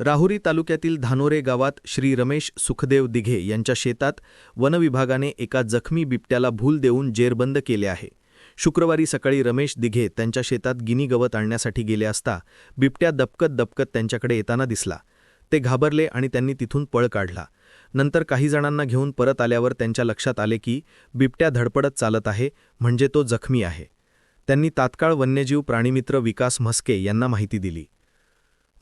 राहुरी तालुक्यातील धानोरे गावात श्री रमेश सुखदेव दिघे यांच्या शेतात वनविभागाने एका जखमी बिबट्याला भूल देऊन जेरबंद केले आहे. शुक्रवारी सकाळी रमेश दिघे त्यांच्या शेतात गिनी गवत आणण्यासाठी गेले असता बिबट्या दबकत दबकत त्यांच्याकडे येताना दिसला. ते घाबरले आणि त्यांनी तिथून पळ काढला. नंतर काही जणांना घेऊन परत आल्यावर त्यांच्या लक्षात आले की बिबट्या धडपडत चालत आहे म्हणजे तो जखमी आहे. त्यांनी तात्काळ वन्यजीव प्राणीमित्र विकास म्हस्के यांना माहिती दिली.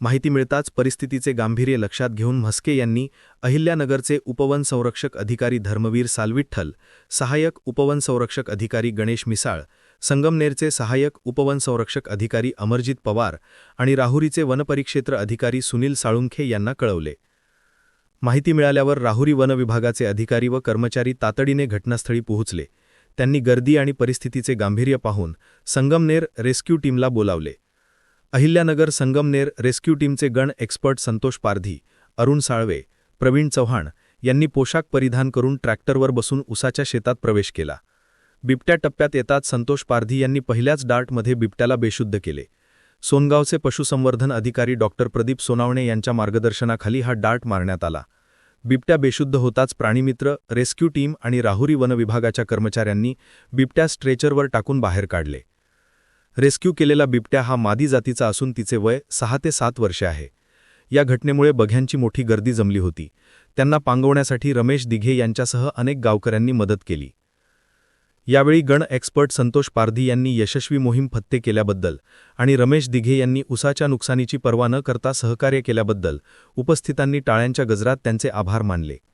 माहिती मिळताच परिस्थितीचे गांभीर्य लक्षात घेऊन म्हस्के यांनी अहिल्यानगरचे उपवन संरक्षक अधिकारी धर्मवीर सालविठ्ठल सहाय्यक उपवन संरक्षक अधिकारी गणेश मिसाळ संगमनेरचे सहाय्यक उपवन संरक्षक अधिकारी अमरजित पवार आणि राहुरीचे वनपरिक्षेत्र अधिकारी सुनील साळुंखे यांना कळवले. माहिती मिळाल्यावर राहुरी वन विभागाचे अधिकारी व कर्मचारी तातडीने घटनास्थळी पोहोचले. त्यांनी गर्दी आणि परिस्थितीचे गांभीर्य पाहून संगमनेर रेस्क्यू टीमला बोलावले. अहिल्यानगर संगमनेर रेस्क्यू टीमचे गण एक्सपर्ट संतोष पारधी अरुण साळवे प्रवीण चव्हाण यांनी पोशाख परिधान करून ट्रॅक्टरवर बसून उसाच्या शेतात प्रवेश केला. बिबट्या टप्प्यात येताच संतोष पारधी यांनी पहिल्याच डार्टमध्ये बिबट्याला बेशुद्ध केले. सोनगावचे पशुसंवर्धन अधिकारी डॉक्टर प्रदीप सोनावणे यांच्या मार्गदर्शनाखाली हा डार्ट मारण्यात आला. बिबट्या बेशुद्ध होताच प्राणीमित्र रेस्क्यू टीम आणि राहुरी वनविभागाच्या कर्मचाऱ्यांनी बिबट्या स्ट्रेचरवर टाकून बाहेर काढले. रेस्क्यू केलेला बिबट्या हा मादी जातीचा असून तिचे वय सहा ते सात वर्षे आहे. या घटनेमुळे बघ्यांची मोठी गर्दी जमली होती. त्यांना पांगवण्यासाठी रमेश दिघे यांच्यासह अनेक गावकऱ्यांनी मदत केली. यावेळी गण एक्सपर्ट संतोष पारधी यांनी यशस्वी मोहीम फत्ते केल्याबद्दल आणि रमेश दिघे यांनी उसाच्या नुकसानीची पर्वा न करता सहकार्य केल्याबद्दल उपस्थितांनी टाळ्यांच्या गजरात त्यांचे आभार मानले.